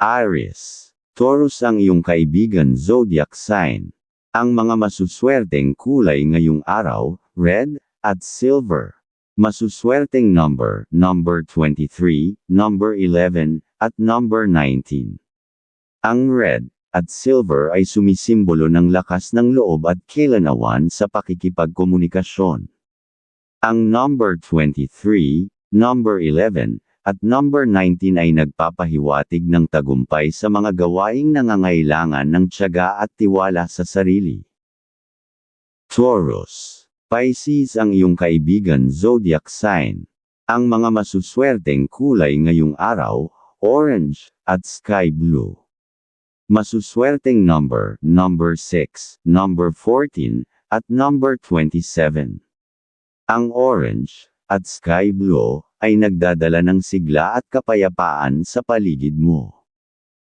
Aries. Taurus ang iyong kaibigan zodiac sign. Ang mga masuswerteng kulay ngayong araw, red, at silver. Masuswerteng number, number 23, number 11, at number 19. Ang red, at silver ay sumisimbolo ng lakas ng loob at kailanawan sa pakikipagkomunikasyon. Ang number 23, number 11, at number 19 ay nagpapahiwatig ng tagumpay sa mga gawaing nangangailangan ng tiyaga at tiwala sa sarili. Taurus. Pisces ang iyong kaibigan zodiac sign. Ang mga masuswerteng kulay ngayong araw, orange, at sky blue. Masuswerteng number, number 6, number 14, at number 27. Ang orange, at sky blue, ay nagdadala ng sigla at kapayapaan sa paligid mo.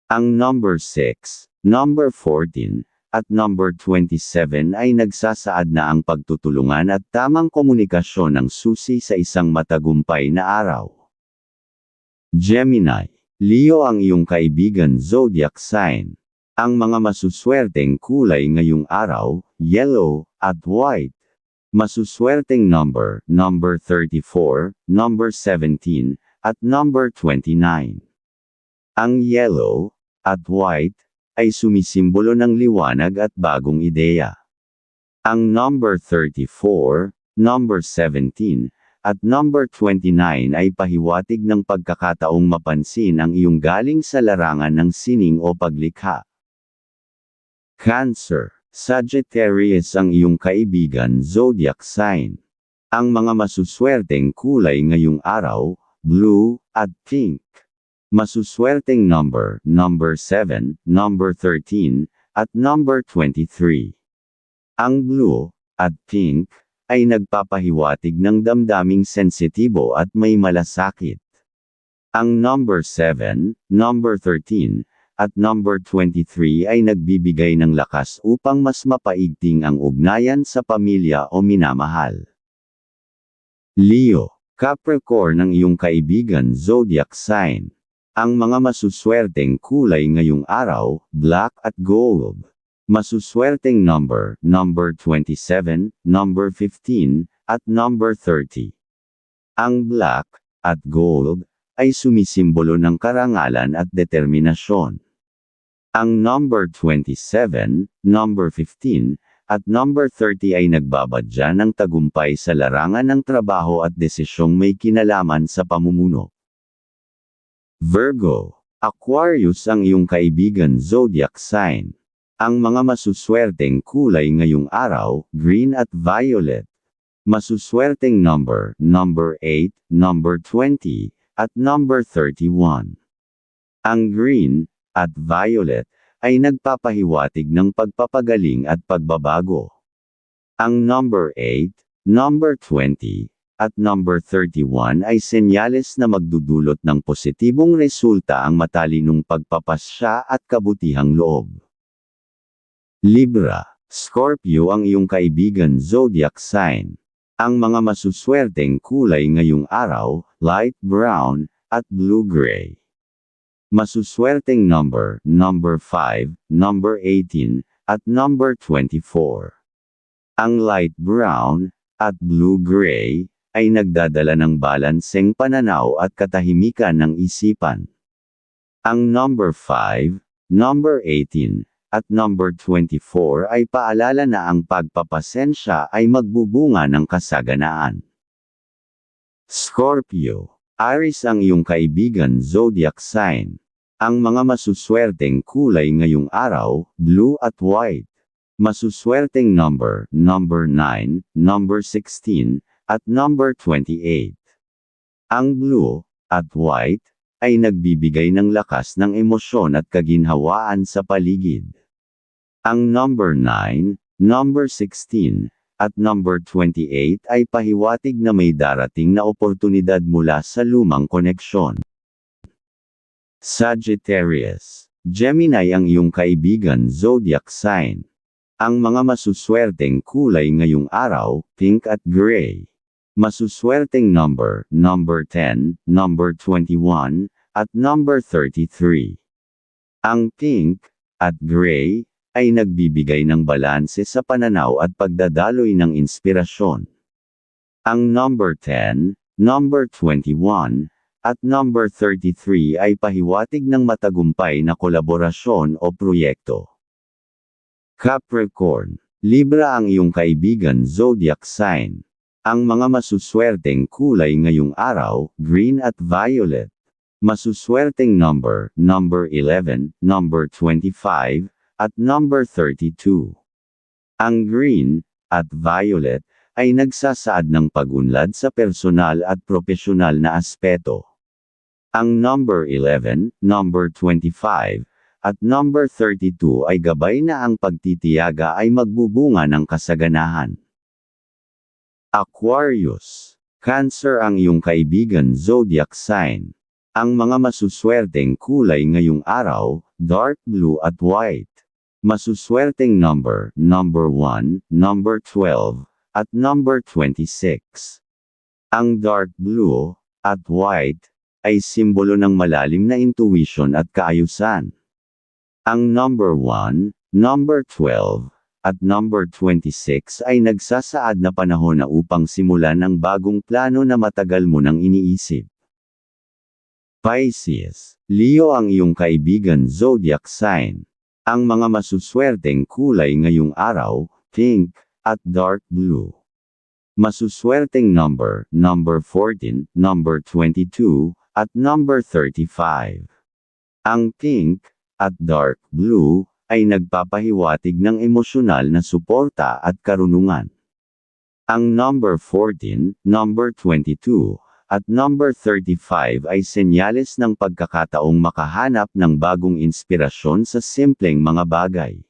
Ang number 6, number 14, at number 27 ay nagsasaad na ang pagtutulungan at tamang komunikasyon ng susi sa isang matagumpay na araw. Gemini, Leo ang iyong kaibigan zodiac sign. Ang mga masuswerteng kulay ngayong araw, yellow, at white. Masuswerteng number, number 34, number 17, at number 29. Ang yellow, at white, ay sumisimbolo ng liwanag at bagong ideya. Ang number 34, number 17, at number 29 ay pahiwatig ng pagkakataong mapansin ang iyong galing sa larangan ng sining o paglikha. Cancer, Sagittarius ang iyong kaibigan zodiac sign. Ang mga masuswerteng kulay ngayong araw, blue, at pink. Masuswerteng number, number 7, number 13, at number 23. Ang blue, at pink, ay nagpapahiwatig ng damdaming sensitibo at may malasakit. Ang number 7, number 13, at number 23 ay nagbibigay ng lakas upang mas mapaigting ang ugnayan sa pamilya o minamahal. Leo, Capricorn ang iyong kaibigan zodiac sign. Ang mga masuswerteng kulay ngayong araw, black at gold. Masuswerteng number, number 27, number 15, at number 30. Ang black, at gold, ay sumisimbolo ng karangalan at determinasyon. Ang number 27, number 15, at number 30 ay nagbabadya ng tagumpay sa larangan ng trabaho at desisyong may kinalaman sa pamumuno. Virgo, Aquarius ang iyong kaibigan zodiac sign. Ang mga masuswerteng kulay ngayong araw, green at violet. Masuswerteng number, number 8, number 20, at number 31. Ang green, at violet, ay nagpapahiwatig ng pagpapagaling at pagbabago. Ang number 8, number 20, at number 31 ay senyales na magdudulot ng positibong resulta ang matalinong pagpapasya at kabutihang loob. Libra, Scorpio ang iyong kaibigan zodiac sign. Ang mga masuswerteng kulay ngayong araw, light brown, at blue-gray. Masuswerteng number, number 5, number 18, at number 24. Ang light brown, at blue-gray, ay nagdadala ng balanseng pananaw at katahimikan ng isipan. Ang number 5, number 18, at number 24 ay paalala na ang pagpapasensya ay magbubunga ng kasaganaan. Scorpio, Aries ang iyong kaibigan zodiac sign. Ang mga masuswerteng kulay ngayong araw, blue at white. Masuswerteng number, number 9, number 16, at number 28. Ang blue, at white, ay nagbibigay ng lakas ng emosyon at kaginhawaan sa paligid. Ang number 9, number 16, at number 28 ay pahiwatig na may darating na oportunidad mula sa lumang koneksyon. Sagittarius, Gemini ang iyong kaibigan zodiac sign. Ang mga masuswerteng kulay ngayong araw, pink at gray. Masuswerteng number, number 10, number 21, at number 33. Ang pink at gray ay nagbibigay ng balanse sa pananaw at pagdadaloy ng inspirasyon. Ang number 10, number 21, at number 33 ay pahiwatig ng matagumpay na kolaborasyon o proyekto. Capricorn, Libra ang iyong kaibigan zodiac sign. Ang mga masuswerteng kulay ngayong araw, green at violet. Masuswerteng number, number 11, number 25, at number 32. Ang green, at violet, ay nagsasaad ng pagunlad sa personal at profesional na aspeto. Ang number 11, number 25, at number 32 ay gabay na ang pagtitiyaga ay magbubunga ng kasaganahan. Aquarius. Cancer ang iyong kaibigan zodiac sign. Ang mga masuswerteng kulay ngayong araw, dark blue at white. Masuswerteng number, number 1, number 12, at number 26. Ang dark blue, at white, ay simbolo ng malalim na intuition at kaayusan. Ang number 1, number 12, at number 26 ay nagsasaad na panahon na upang simulan ang bagong plano na matagal mo nang iniisip. Pisces, Leo ang iyong kaibigan zodiac sign. Ang mga masuswerteng kulay ngayong araw, pink, at dark blue. Masuswerteng number, number 14, number 22, at number 35. Ang pink, at dark blue, ay nagpapahiwatig ng emosyonal na suporta at karunungan. Ang number 14, number 22, at number 35 ay senyales ng pagkakataong makahanap ng bagong inspirasyon sa simpleng mga bagay.